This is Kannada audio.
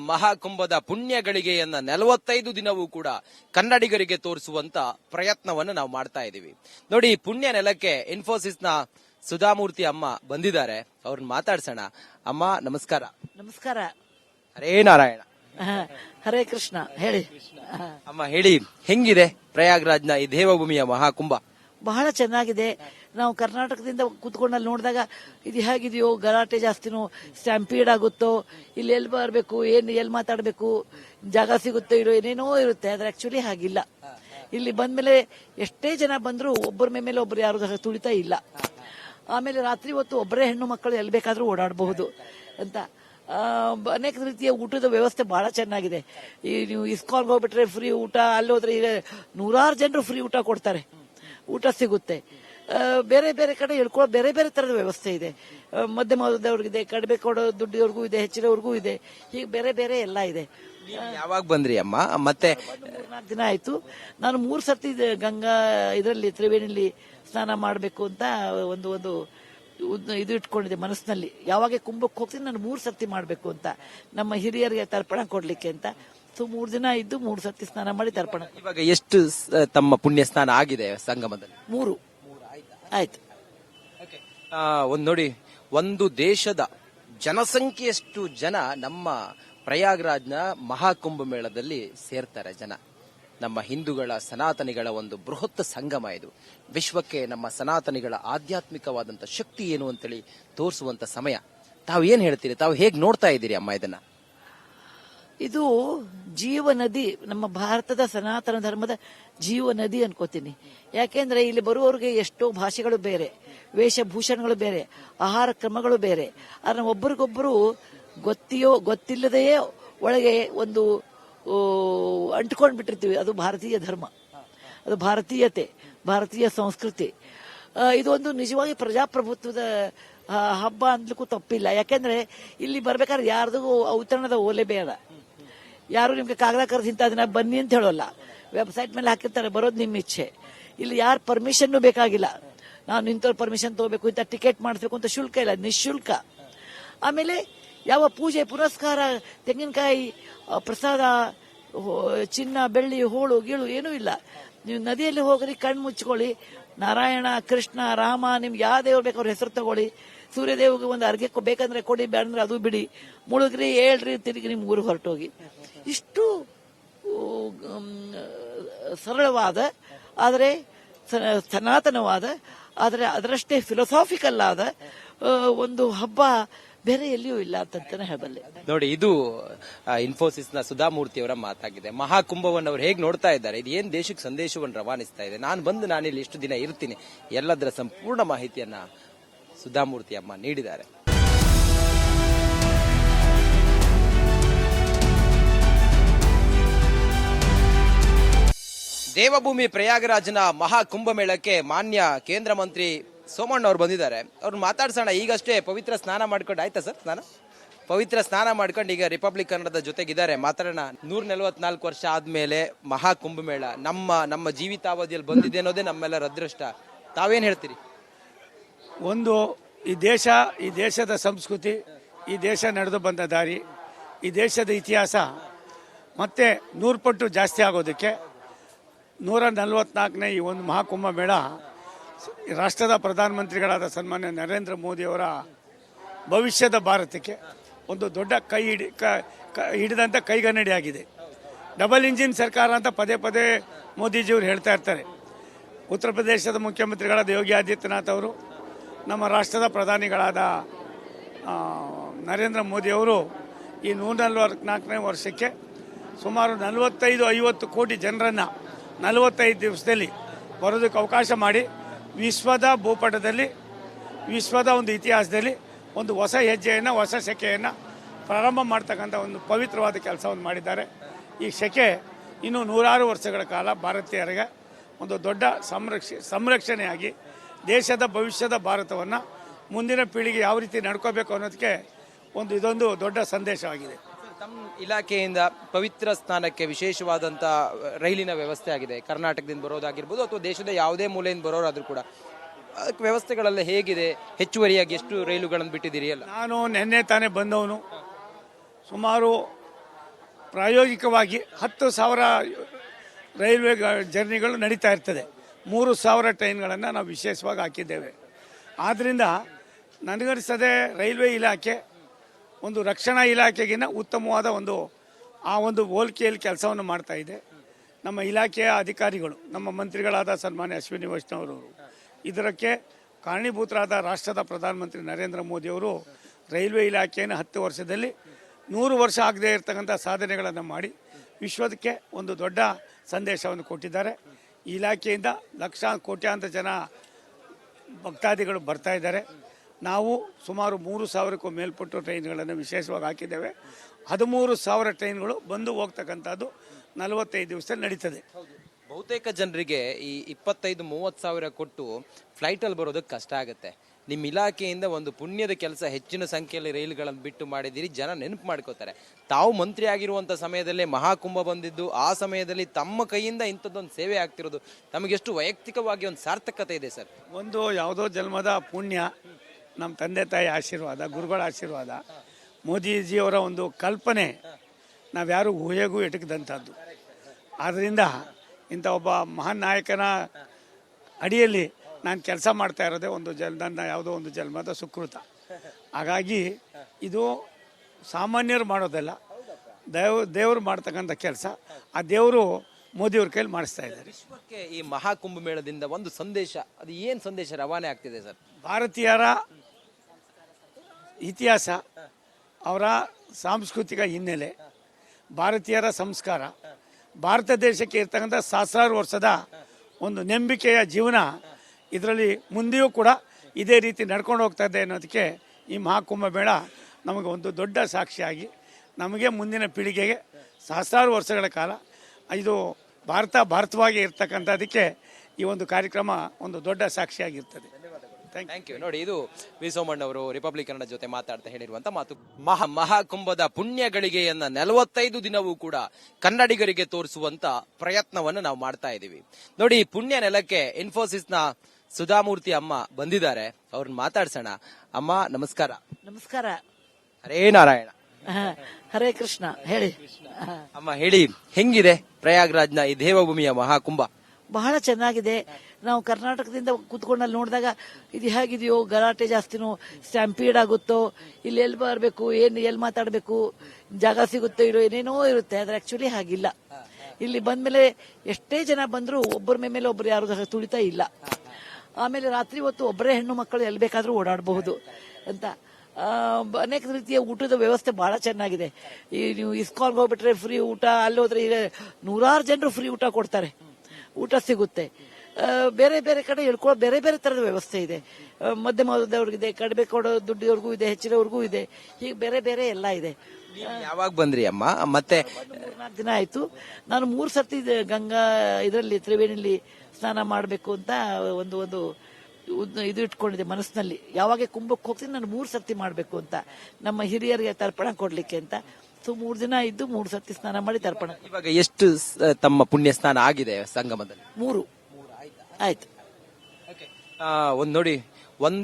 ಮಹಾಕುಂಭದ ಪುಣ್ಯ ಗಳಿಗೆಯನ್ನ ನಲವತ್ತೈದು ದಿನವೂ ಕೂಡ ಕನ್ನಡಿಗರಿಗೆ ತೋರಿಸುವಂತ ಪ್ರಯತ್ನವನ್ನು ನಾವು ಮಾಡ್ತಾ ಇದ್ದೀವಿ ನೋಡಿ ಪುಣ್ಯ ನೆಲಕ್ಕೆ ಇನ್ಫೋಸಿಸ್ನ ಸುಧಾಮೂರ್ತಿ ಅಮ್ಮ ಬಂದಿದ್ದಾರೆ. ಅವ್ರನ್ನ ಮಾತಾಡ್ಸೋಣ. ಅಮ್ಮ ನಮಸ್ಕಾರ. ನಮಸ್ಕಾರ. ಹರೇ ನಾರಾಯಣ. ಹರೇ ಕೃಷ್ಣ. ಹೇಳಿ. ಅಮ್ಮ ಹೇಳಿ ಹೆಂಗಿದೆ ಪ್ರಯಾಗ್ರಾಜ್ನ ಈ ದೇವಭೂಮಿಯ ಮಹಾಕುಂಭ? ಬಹಳ ಚೆನ್ನಾಗಿದೆ. ನಾವು ಕರ್ನಾಟಕದಿಂದ ಕೂತ್ಕೊಂಡು ಅಲ್ಲಿ ನೋಡಿದಾಗ ಇದು ಹೇಗಿದೆಯೋ, ಗಲಾಟೆ ಜಾಸ್ತಿನೋ ಸ್ಟ್ಯಾಂಪೀಡ್ ಆಗುತ್ತೋ, ಇಲ್ಲಿ ಎಲ್ಲಿ ಬರಬೇಕು, ಏನು, ಎಲ್ಲಿ ಮಾತಾಡಬೇಕು, ಜಾಗ ಸಿಗುತ್ತೋ, ಇರೋ ಏನೇನೋ ಇರುತ್ತೆ, ಆದರೆ ಆ್ಯಕ್ಚುಲಿ ಹಾಗಿಲ್ಲ. ಇಲ್ಲಿ ಬಂದಮೇಲೆ ಎಷ್ಟೇ ಜನ ಬಂದರೂ ಒಬ್ಬರ ಮೇಲೆ ಒಬ್ಬರು ಯಾರು ತುಳಿತಾ ಇಲ್ಲ. ಆಮೇಲೆ ರಾತ್ರಿ ಹೊತ್ತು ಒಬ್ಬರೇ ಹೆಣ್ಣು ಮಕ್ಕಳು ಎಲ್ಲಿ ಬೇಕಾದರೂ ಓಡಾಡಬಹುದು ಅಂತ. ಅನೇಕ ರೀತಿಯ ಊಟದ ವ್ಯವಸ್ಥೆ ಬಹಳ ಚೆನ್ನಾಗಿದೆ. ಈ ನೀವು ಇಸ್ಕಾನ್ಗೆ ಹೋಗ್ಬಿಟ್ರೆ ಫ್ರೀ ಊಟ, ಅಲ್ಲಿ ಹೋದ್ರೆ ನೂರಾರು ಜನರು ಫ್ರೀ ಊಟ ಕೊಡ್ತಾರೆ. ಊಟ ಸಿಗುತ್ತೆ. ಬೇರೆ ಬೇರೆ ಕಡೆ ಹೇಳ್ಕೊಳ್ಳೋ ಬೇರೆ ಬೇರೆ ತರದ ವ್ಯವಸ್ಥೆ ಇದೆ. ಮಧ್ಯಮ ವರ್ಗದವ್ರಿಗಿದೆ ಕಡಿಮೆ ಕೊಡೋ ದುಡ್ಡಿಯವ್ರಿಗೂ ಇದೆ ಹೆಚ್ಚಿನವ್ರಿಗೂ ಇದೆ. ಹೀಗೆ ಬೇರೆ ಬೇರೆ ಎಲ್ಲ ಇದೆ. ಯಾವಾಗ ಬಂದ್ರಿ ಅಮ್ಮ? ಮತ್ತೆ ಮೂರ್ನಾಲ್ಕು ದಿನ ಆಯ್ತು. ನಾನು ಮೂರ್ ಸರ್ತಿ ಇದು ಗಂಗಾ ಇದರಲ್ಲಿ ತ್ರಿವೇಣಿಲಿ ಸ್ನಾನ ಮಾಡಬೇಕು ಅಂತ ಒಂದು ಒಂದು ಇದು ಇಟ್ಕೊಂಡಿದೆ ಮನಸ್ಸಿನಲ್ಲಿ. ಯಾವಾಗ ಕುಂಭಕ್ಕೆ ಹೋಗ್ತೀನಿ ನಾನು ಮೂರ್ ಸರ್ತಿ ಮಾಡಬೇಕು ಅಂತ. ನಮ್ಮ ಹಿರಿಯರಿಗೆ ತರ್ಪಣ ಕೊಡ್ಲಿಕ್ಕೆ ಅಂತ. ಸೊ ಮೂರ್ ದಿನ ಇದ್ದು ಮೂರ್ ಸರ್ತಿ ಸ್ನಾನ ಮಾಡಿ ತರ್ಪಣ. ಇವಾಗ ಎಷ್ಟು ತಮ್ಮ ಪುಣ್ಯ ಸ್ನಾನ ಆಗಿದೆ ಸಂಗಮದಲ್ಲಿ? ಮೂರು. ಆಯ್ತು. ಒಂದು ನೋಡಿ. ಒಂದು ದೇಶದ ಜನಸಂಖ್ಯೆಯಷ್ಟು ಜನ ನಮ್ಮ ಪ್ರಯಾಗ್ರಾಜ್ನ ಮಹಾಕುಂಭ ಮೇಳದಲ್ಲಿ ಸೇರ್ತಾರೆ ಜನ. ನಮ್ಮ ಹಿಂದೂಗಳ ಸನಾತನಿಗಳ ಒಂದು ಬೃಹತ್ ಸಂಗಮ ಇದು. ವಿಶ್ವಕ್ಕೆ ನಮ್ಮ ಸನಾತನಿಗಳ ಆಧ್ಯಾತ್ಮಿಕವಾದಂತ ಶಕ್ತಿ ಏನು ಅಂತೇಳಿ ತೋರಿಸುವಂತ ಸಮಯ. ತಾವು ಏನ್ ಹೇಳ್ತೀರಿ? ತಾವು ಹೇಗೆ ನೋಡ್ತಾ ಇದ್ದೀರಿ ಅಮ್ಮ ಇದನ್ನ? ಇದು ಜೀವ ನದಿ, ನಮ್ಮ ಭಾರತದ ಸನಾತನ ಧರ್ಮದ ಜೀವ ನದಿ ಅನ್ಕೋತೀನಿ. ಯಾಕೆಂದ್ರೆ ಇಲ್ಲಿ ಬರುವವರಿಗೆ ಎಷ್ಟೋ ಭಾಷೆಗಳು ಬೇರೆ, ವೇಷಭೂಷಣಗಳು ಬೇರೆ, ಆಹಾರ ಕ್ರಮಗಳು ಬೇರೆ. ಆದ್ರೆ ಒಬ್ಬರಿಗೊಬ್ಬರು ಗೊತ್ತಿಯೋ, ಗೊತ್ತಿಲ್ಲದೆಯೇ ಒಳಗೆ ಒಂದು ಅಂಟ್ಕೊಂಡು ಬಿಟ್ಟಿರ್ತೀವಿ ಅದು ಭಾರತೀಯ ಧರ್ಮ. ಅದು ಭಾರತೀಯತೆ, ಭಾರತೀಯ ಸಂಸ್ಕೃತಿ. ಇದೊಂದು ನಿಜವಾಗಿ ಪ್ರಜಾಪ್ರಭುತ್ವದ ಹಬ್ಬ ಅಂದ್ಲಿಕ್ಕೂ ತಪ್ಪಿಲ್ಲ. ಯಾಕೆಂದ್ರೆ ಇಲ್ಲಿ ಬರ್ಬೇಕಾದ್ರೆ ಯಾರ್ದು ಔತಣದ ಓಲೆ ಬೇಡ. ಯಾರು ನಿಮ್ಗೆ ಕಾಗದ ಕರೆದು ಇಂಥ ದಿನ ಬನ್ನಿ ಅಂತ ಹೇಳೋಲ್ಲ. ವೆಬ್ಸೈಟ್ ಮೇಲೆ ಹಾಕಿರ್ತಾರೆ, ಬರೋದು ನಿಮ್ಮ ಇಚ್ಛೆ. ಇಲ್ಲಿ ಯಾರು ಪರ್ಮಿಷನ್ ಬೇಕಾಗಿಲ್ಲ. ನಾನು ನಿಂತವ್ರು ಪರ್ಮಿಷನ್ ತಗೋಬೇಕು, ಇಂಥ ಟಿಕೆಟ್ ಮಾಡಿಸ್ಬೇಕು ಅಂತ ಶುಲ್ಕ ಇಲ್ಲ, ನಿಶುಲ್ಕ. ಆಮೇಲೆ ಯಾವ ಪೂಜೆ, ಪುರಸ್ಕಾರ, ತೆಂಗಿನಕಾಯಿ ಪ್ರಸಾದ ಚಿನ್ನ, ಬೆಳ್ಳಿ, ಹೋಳು, ಗೀಳು ಏನೂ ಇಲ್ಲ. ನೀವು ನದಿಯಲ್ಲಿ ಹೋಗ್ರಿ, ಕಣ್ಣು ಮುಚ್ಕೊಳ್ಳಿ. ನಾರಾಯಣ, ಕೃಷ್ಣ, ರಾಮ, ನಿಮ್ಗೆ ಯಾವ ದೇವ್ರು ಬೇಕು ಅವ್ರ ಹೆಸರು ತಗೊಳ್ಳಿ. ಸೂರ್ಯದೇವ್ಗೆ ಒಂದು ಕೊ- ಬೇಕಂದ್ರೆ ಕೊಡಿ ಬೇಡಂದ್ರೆ ಅದು ಬಿಡಿ. ಮುಳುಗ್ರಿ ಏಳ್ರಿ ತಿರುಗಿ ನಿಮ್ ಊರಿಗೆ ಹೊರಟೋಗಿ. ಇಷ್ಟು ಸರಳವಾದ, ಆದರೆ ಸನಾತನವಾದ, ಆದರೆ ಅದರಷ್ಟೇ ಫಿಲಸಾಫಿಕಲ್ ಆದ ಒಂದು ಹಬ್ಬ ಬೇರೆ ಎಲ್ಲಿಯೂ ಇಲ್ಲ ಅಂತಂತಾನೆ ಹೇಳಬಲ್ಲೆ. ನೋಡಿ, ಇದು ಇನ್ಫೋಸಿಸ್ನ ಸುಧಾಮೂರ್ತಿ ಅವರ ಮಾತಾಗಿದೆ. ಮಹಾಕುಂಭವನ್ನು ಅವ್ರು ಹೇಗೆ ನೋಡ್ತಾ ಇದ್ದಾರೆ? ಇದು ಏನ್ ದೇಶಕ್ಕೆ ಸಂದೇಶವನ್ನು ರವಾನಿಸ್ತಾ ಇದೆ? ನಾನು ಬಂದು ನಾನಿಲ್ಲಿ ಇಷ್ಟು ದಿನ ಇರ್ತೀನಿ. ಎಲ್ಲದರ ಸಂಪೂರ್ಣ ಮಾಹಿತಿಯನ್ನ ಸುಧಾಮೂರ್ತಿ ಅಮ್ಮ ನೀಡಿದ್ದಾರೆ. ದೇವಭೂಮಿ ಪ್ರಯಾಗರಾಜನ ಮಹಾಕುಂಭಮೇಳಕ್ಕೆ ಮಾನ್ಯ ಕೇಂದ್ರ ಮಂತ್ರಿ ಸೋಮಣ್ಣ ಅವರು ಬಂದಿದ್ದಾರೆ. ಅವ್ರು ಮಾತಾಡ್ಸೋಣ, ಈಗಷ್ಟೇ ಪವಿತ್ರ ಸ್ನಾನ ಮಾಡ್ಕೊಂಡು, ಆಯ್ತಾ ಸರ್ ಸ್ನಾನ? ಪವಿತ್ರ ಸ್ನಾನ ಮಾಡ್ಕೊಂಡು ಈಗ ರಿಪಬ್ಲಿಕ್ ಕನ್ನಡದ ಜೊತೆಗಿದ್ದಾರೆ. ಮಾತಾಡೋಣ ನೂರ ನಲವತ್ನಾಲ್ಕು ವರ್ಷ ಆದಮೇಲೆ ಮಹಾಕುಂಭಮೇಳ ನಮ್ಮ ನಮ್ಮ ಜೀವಿತಾವಧಿಯಲ್ಲಿ ಬಂದಿದೆ ಅನ್ನೋದೇ ನಮ್ಮೆಲ್ಲರ ಅದೃಷ್ಟ. ತಾವೇನ್ ಹೇಳ್ತೀರಿ? ಒಂದು, ಈ ದೇಶ, ಈ ದೇಶದ ಸಂಸ್ಕೃತಿ, ಈ ದೇಶ ನಡೆದು ಬಂದ ದಾರಿ, ಈ ದೇಶದ ಇತಿಹಾಸ ಮತ್ತೆ ನೂರು ಪಟ್ಟು ಜಾಸ್ತಿ ಆಗೋದಕ್ಕೆ ನೂರ ನಲವತ್ನಾಲ್ಕನೇ ಈ ಒಂದು ಮಹಾಕುಂಭ ಮೇಳ ರಾಷ್ಟ್ರದ ಪ್ರಧಾನಮಂತ್ರಿಗಳಾದ ಸನ್ಮಾನ್ಯ ನರೇಂದ್ರ ಮೋದಿಯವರ ಭವಿಷ್ಯದ ಭಾರತಕ್ಕೆ ಒಂದು ದೊಡ್ಡ ಕೈ ಹಿಡಿ, ಕ- ಹಿಡಿದಂಥ ಕೈಗನ್ನಡಿ ಆಗಿದೆ ಡಬಲ್ ಇಂಜಿನ್ ಸರ್ಕಾರ ಅಂತ ಪದೇ ಪದೇ ಮೋದಿಜಿಯವರು ಹೇಳ್ತಾ ಇರ್ತಾರೆ. ಉತ್ತರ ಪ್ರದೇಶದ ಮುಖ್ಯಮಂತ್ರಿಗಳಾದ ಯೋಗಿ ಆದಿತ್ಯನಾಥ್ ಅವರು ನಮ್ಮ ರಾಷ್ಟ್ರದ ಪ್ರಧಾನಿಗಳಾದ ನರೇಂದ್ರ ಮೋದಿಯವರು ಈ ನೂರ ನಲವತ್ನಾಲ್ಕನೇ ವರ್ಷಕ್ಕೆ ಸುಮಾರು ನಲವತ್ತೈದು ಐವತ್ತು ಕೋಟಿ ಜನರನ್ನು ನಲವತ್ತೈದು ದಿವಸದಲ್ಲಿ ಬರೋದಕ್ಕೆ ಅವಕಾಶ ಮಾಡಿ ವಿಶ್ವದ ಭೂಪಟದಲ್ಲಿ, ವಿಶ್ವದ ಒಂದು ಇತಿಹಾಸದಲ್ಲಿ ಒಂದು ಹೊಸ ಹೆಜ್ಜೆಯನ್ನು, ಹೊಸ ಶೆಕೆಯನ್ನು ಪ್ರಾರಂಭ ಮಾಡ್ತಕ್ಕಂಥ ಒಂದು ಪವಿತ್ರವಾದ ಕೆಲಸವನ್ನು ಮಾಡಿದ್ದಾರೆ. ಈ ಶೆಕೆ ಇನ್ನೂ ನೂರಾರು ವರ್ಷಗಳ ಕಾಲ ಭಾರತೀಯರಿಗೆ ಒಂದು ದೊಡ್ಡ ಸಂರಕ್ಷ, ಸಂರಕ್ಷಣೆಯಾಗಿ ದೇಶದ ಭವಿಷ್ಯದ ಭಾರತವನ್ನು ಮುಂದಿನ ಪೀಳಿಗೆ ಯಾವ ರೀತಿ ನಡ್ಕೋಬೇಕು ಅನ್ನೋದಕ್ಕೆ ಒಂದು ಇದೊಂದು ದೊಡ್ಡ ಸಂದೇಶವಾಗಿದೆ. ತಮ್ಮ ಇಲಾಖೆಯಿಂದ ಪವಿತ್ರ ಸ್ಥಾನಕ್ಕೆ ವಿಶೇಷವಾದಂಥ ರೈಲಿನ ವ್ಯವಸ್ಥೆ ಆಗಿದೆ. ಕರ್ನಾಟಕದಿಂದ ಬರೋದಾಗಿರ್ಬೋದು ಅಥವಾ ದೇಶದ ಯಾವುದೇ ಮೂಲೆಯಿಂದ ಬರೋರಾದರೂ ಕೂಡ. ಅದಕ್ಕೆ ವ್ಯವಸ್ಥೆಗಳೆಲ್ಲ ಹೇಗಿದೆ? ಹೆಚ್ಚುವರಿಯಾಗಿ ಎಷ್ಟು ರೈಲುಗಳನ್ನು ಬಿಟ್ಟಿದ್ದೀರಿ ಅಲ್ಲ ನಾನು ನಿನ್ನೆ ತಾನೇ ಬಂದವನು. ಸುಮಾರು ಪ್ರಾಯೋಗಿಕವಾಗಿ ಹತ್ತು ಸಾವಿರ ರೈಲ್ವೆ ಜರ್ನಿಗಳು ನಡೀತಾ ಇರ್ತದೆ. ಮೂರು ಸಾವಿರ ಟ್ರೈನ್ಗಳನ್ನು ನಾವು ವಿಶೇಷವಾಗಿ ಹಾಕಿದ್ದೇವೆ. ಆದ್ದರಿಂದ ನನಗನಿಸದೆ ರೈಲ್ವೆ ಇಲಾಖೆ, ಒಂದು ರಕ್ಷಣಾ ಇಲಾಖೆಗಿನ ಉತ್ತಮವಾದ ಒಂದು, ಆ ಒಂದು ಹೋಲಿಕೆಯಲ್ಲಿ ಕೆಲಸವನ್ನು ಮಾಡ್ತಾ ಇದೆ. ನಮ್ಮ ಇಲಾಖೆಯ ಅಧಿಕಾರಿಗಳು, ನಮ್ಮ ಮಂತ್ರಿಗಳಾದ ಸನ್ಮಾನ್ಯ ಅಶ್ವಿನಿ ವೈಷ್ಣವರು ಇದಕ್ಕೆ ಕಾರಣೀಭೂತರಾದ ರಾಷ್ಟ್ರದ ಪ್ರಧಾನಮಂತ್ರಿ ನರೇಂದ್ರ ಮೋದಿಯವರು ರೈಲ್ವೆ ಇಲಾಖೆಯನ್ನು ಹತ್ತು ವರ್ಷದಲ್ಲಿ ನೂರು ವರ್ಷ ಆಗದೇ ಇರತಕ್ಕಂಥ ಸಾಧನೆಗಳನ್ನು ಮಾಡಿ ವಿಶ್ವಕ್ಕೆ ಒಂದು ದೊಡ್ಡ ಸಂದೇಶವನ್ನು ಕೊಟ್ಟಿದ್ದಾರೆ. ಇಲಾಖೆಯಿಂದ ಲಕ್ಷ ಕೋಟ್ಯಾಂತರ ಜನ ಭಕ್ತಾದಿಗಳು ಬರ್ತಾ ಇದ್ದಾರೆ. ನಾವು ಸುಮಾರು ಮೂರು ಸಾವಿರಕ್ಕೂ ಮೇಲ್ಪಟ್ಟು ಟ್ರೈನ್ಗಳನ್ನು ವಿಶೇಷವಾಗಿ ಹಾಕಿದ್ದೇವೆ. ಹದಿಮೂರು ಸಾವಿರ ಟ್ರೈನ್ಗಳು ಬಂದು ಹೋಗ್ತಕ್ಕಂಥದ್ದು ನಲವತ್ತೈದು ದಿವಸ ನಡೀತದೆ. ಬಹುತೇಕ ಜನರಿಗೆ ಈ ಇಪ್ಪತ್ತೈದು, ಮೂವತ್ತು ಸಾವಿರ ಕೊಟ್ಟು ಫ್ಲೈಟಲ್ಲಿ ಬರೋದಕ್ಕೆ ಕಷ್ಟ ಆಗುತ್ತೆ. ನಿಮ್ಮ ಇಲಾಖೆಯಿಂದ ಒಂದು ಪುಣ್ಯದ ಕೆಲಸ ಹೆಚ್ಚಿನ ಸಂಖ್ಯೆಯಲ್ಲಿ ರೈಲುಗಳನ್ನು ಬಿಟ್ಟು ಮಾಡಿದ್ದೀರಿ, ಜನ ನೆನಪು ಮಾಡ್ಕೋತಾರೆ. ತಾವು ಮಂತ್ರಿ ಆಗಿರುವಂಥ ಸಮಯದಲ್ಲೇ ಮಹಾಕುಂಭ ಬಂದಿದ್ದು, ಆ ಸಮಯದಲ್ಲಿ ತಮ್ಮ ಕೈಯಿಂದ ಇಂಥದ್ದೊಂದು ಸೇವೆ ಆಗ್ತಿರೋದು, ತಮಗೆಷ್ಟು ವೈಯಕ್ತಿಕವಾಗಿ ಒಂದು ಸಾರ್ಥಕತೆ ಇದೆ ಸರ್. ಒಂದು ಯಾವುದೋ ಜನ್ಮದ ಪುಣ್ಯ, ನಮ್ಮ ತಂದೆ ತಾಯಿ ಆಶೀರ್ವಾದ, ಗುರುಗಳ ಆಶೀರ್ವಾದ, ಮೋದಿಜಿಯವರ ಒಂದು ಕಲ್ಪನೆ, ನಾವ್ಯಾರು ಊಹೆಗೂ ಎಟಕದಂಥದ್ದು. ಆದ್ದರಿಂದ ಇಂಥ ಒಬ್ಬ ಮಹಾನ್ ನಾಯಕನ ಅಡಿಯಲ್ಲಿ ನಾನು ಕೆಲಸ ಮಾಡ್ತಾ ಇರೋದೇ ಒಂದು ಜಲ್ ನನ್ನ ಯಾವುದೋ ಒಂದು ಜನ್ಮದ ಸುಕೃತ. ಹಾಗಾಗಿ ಇದು ಸಾಮಾನ್ಯರು ಮಾಡೋದಲ್ಲ. ದೇವ್ ದೇವರು ಮಾಡ್ತಕ್ಕಂಥ ಕೆಲಸ. ಆ ದೇವರು ಮೋದಿಯವ್ರ ಕೈಲಿ ಮಾಡಿಸ್ತಾ ಇದ್ದಾರೆ. ವಿಶ್ವಕ್ಕೆ ಈ ಮಹಾಕುಂಭ ಮೇಳದಿಂದ ಒಂದು ಸಂದೇಶ ಅದು ಏನು ಸಂದೇಶ ರವಾನೆ ಆಗ್ತಿದೆ ಸರ್? ಭಾರತೀಯರ ಇತಿಹಾಸ ಅವರ ಸಾಂಸ್ಕೃತಿಕ ಹಿನ್ನೆಲೆ ಭಾರತೀಯರ ಸಂಸ್ಕಾರ ಭಾರತ ದೇಶಕ್ಕೆ ಇರ್ತಕ್ಕಂಥ ಸಹಸ್ರಾರು ವರ್ಷದ ಒಂದು ನಂಬಿಕೆಯ ಜೀವನ ಇದರಲ್ಲಿ ಮುಂದೆಯೂ ಕೂಡ ಇದೇ ರೀತಿ ನಡ್ಕೊಂಡು ಹೋಗ್ತಾ ಇದೆ ಅನ್ನೋದಕ್ಕೆ ಈ ಮಹಾಕುಂಭ ಮೇಳ ನಮಗೆ ಒಂದು ದೊಡ್ಡ ಸಾಕ್ಷಿಯಾಗಿ, ನಮಗೆ ಮುಂದಿನ ಪೀಳಿಗೆಗೆ ಸಹಸ್ರಾರು ವರ್ಷಗಳ ಕಾಲ ಇದು ಭಾರತ ಭಾರತವಾಗಿ ಇರ್ತಕ್ಕಂಥದಕ್ಕೆ ಈ ಒಂದು ಕಾರ್ಯಕ್ರಮ ಒಂದು ದೊಡ್ಡ ಸಾಕ್ಷಿಯಾಗಿರ್ತದೆ. ಥ್ಯಾಂಕ್ ಯು ನೋಡಿ, ಇದು ವಿ ಸೋಮಣ್ಣ ಅವರು ರಿಪಬ್ಲಿಕ್ ಕನ್ನಡ ಜೊತೆ ಮಾತಾಡ್ತಾ ಹೇಳಿರುವಂತ ಮಾತು. ಮಹಾ ಮಹಾಕುಂಭದ ಪುಣ್ಯ ಗಳಿಗೆಯನ್ನ ನಲವತ್ತೈದು ದಿನವೂ ಕೂಡ ಕನ್ನಡಿಗರಿಗೆ ತೋರಿಸುವಂತ ಪ್ರಯತ್ನವನ್ನು ನಾವು ಮಾಡ್ತಾ ಇದ್ದೀವಿ. ನೋಡಿ, ಪುಣ್ಯ ನೆಲಕ್ಕೆ ಇನ್ಫೋಸಿಸ್ನ ಸುಧಾಮೂರ್ತಿ ಅಮ್ಮ ಬಂದಿದ್ದಾರೆ. ಅವ್ರನ್ನ ಮಾತಾಡ್ಸೋಣ. ಅಮ್ಮ ನಮಸ್ಕಾರ. ನಮಸ್ಕಾರ. ಹರೇ ನಾರಾಯಣ. ಹರೇ ಕೃಷ್ಣ ಹೇಳಿ. ಅಮ್ಮ ಹೇಳಿ ಹೆಂಗಿದೆ ಪ್ರಯಾಗ್ರಾಜ್ನ ಈ ದೇವಭೂಮಿಯ ಮಹಾಕುಂಭ? ಬಹಳ ಚೆನ್ನಾಗಿದೆ. ನಾವು ಕರ್ನಾಟಕದಿಂದ ಕೂತ್ಕೊಂಡಲ್ಲಿ ನೋಡಿದಾಗ ಇದು ಹೇಗಿದೆಯೋ ಗಲಾಟೆ ಜಾಸ್ತಿನೋ ಸ್ಟ್ಯಾಂಪೀಡ್ ಆಗುತ್ತೋ ಇಲ್ಲಿ ಎಲ್ಲಿ ಬರಬೇಕು ಏನು ಎಲ್ಲಿ ಮಾತಾಡಬೇಕು ಜಾಗ ಸಿಗುತ್ತೋ ಇರೋ ಏನೇನೋ ಇರುತ್ತೆ ಆದರೆ ಆಕ್ಚುಲಿ ಹಾಗಿಲ್ಲ. ಇಲ್ಲಿ ಬಂದ್ಮೇಲೆ ಎಷ್ಟೇ ಜನ ಬಂದರೂ ಒಬ್ಬರ ಮೇಲೆ ಒಬ್ಬರು ಯಾರು ತುಳಿತಾ ಇಲ್ಲ. ಆಮೇಲೆ ರಾತ್ರಿ ಹೊತ್ತು ಒಬ್ಬರೇ ಹೆಣ್ಣು ಮಕ್ಕಳು ಎಲ್ಲಿ ಬೇಕಾದರೂ ಓಡಾಡಬಹುದು ಅಂತ. ಅನೇಕ ರೀತಿಯ ಊಟದ ವ್ಯವಸ್ಥೆ ಬಹಳ ಚೆನ್ನಾಗಿದೆ. ಈ ನೀವು ಇಸ್ಕಾಲ್ಗೆ ಹೋಗ್ಬಿಟ್ರೆ ಫ್ರೀ ಊಟ, ಅಲ್ಲಿ ಹೋದ್ರೆ ನೂರಾರು ಜನರು ಫ್ರೀ ಊಟ ಕೊಡ್ತಾರೆ. ಊಟ ಸಿಗುತ್ತೆ. ಬೇರೆ ಬೇರೆ ಕಡೆ ಹೇಳ್ಕೊಳ್ಳೋ ಬೇರೆ ಬೇರೆ ತರದ ವ್ಯವಸ್ಥೆ ಇದೆ. ಮಧ್ಯಮ ಕಡಿಮೆ ಕೊಡೋ ದುಡ್ಡಿಯವ್ರಿಗೂ ಇದೆ, ಹೆಚ್ಚಿನವ್ರಿಗೂ ಇದೆ. ಹೀಗೆ ಬೇರೆ ಬೇರೆ ಎಲ್ಲ ಇದೆ. ಯಾವಾಗ ಬಂದ್ರಿ ಅಮ್ಮ? ಮತ್ತೆ ಮೂರ್ನಾಲ್ಕು ದಿನ ಆಯ್ತು. ನಾನು ಮೂರು ಸರ್ತಿ ಇದು ಗಂಗಾ ಇದರಲ್ಲಿ ತ್ರಿವೇಣಿಲಿ ಸ್ನಾನ ಮಾಡಬೇಕು ಅಂತ ಒಂದು ಒಂದು ಉದ್ದ- ಇದು ಇಟ್ಕೊಂಡಿದ್ದೆ ಮನಸ್ಸಿನಲ್ಲಿ. ಯಾವಾಗ ಕುಂಭಕ್ಕೆ ಹೋಗ್ತೀನಿ ನಾನು ಮೂರು ಸರ್ತಿ ಮಾಡಬೇಕು ಅಂತ. ನಮ್ಮ ಹಿರಿಯರಿಗೆ ತರ್ಪಣ ಕೊಡ್ಲಿಕ್ಕೆ ಅಂತ. ಸೊ ಮೂರು ದಿನ ಇದ್ದು ಮೂರು ಸರ್ತಿ ಸ್ನಾನ ಮಾಡಿ ತರ್ಪಣ. ಇವಾಗ ಎಷ್ಟು ಸ- ತಮ್ಮ ಪುಣ್ಯ ಸ್ನಾನ ಆಗಿದೆ ಸಂಗಮದಲ್ಲಿ? ಮೂರು. ಆಯ್ತು? ಆ, ಒಂದ್ ನೋಡಿ.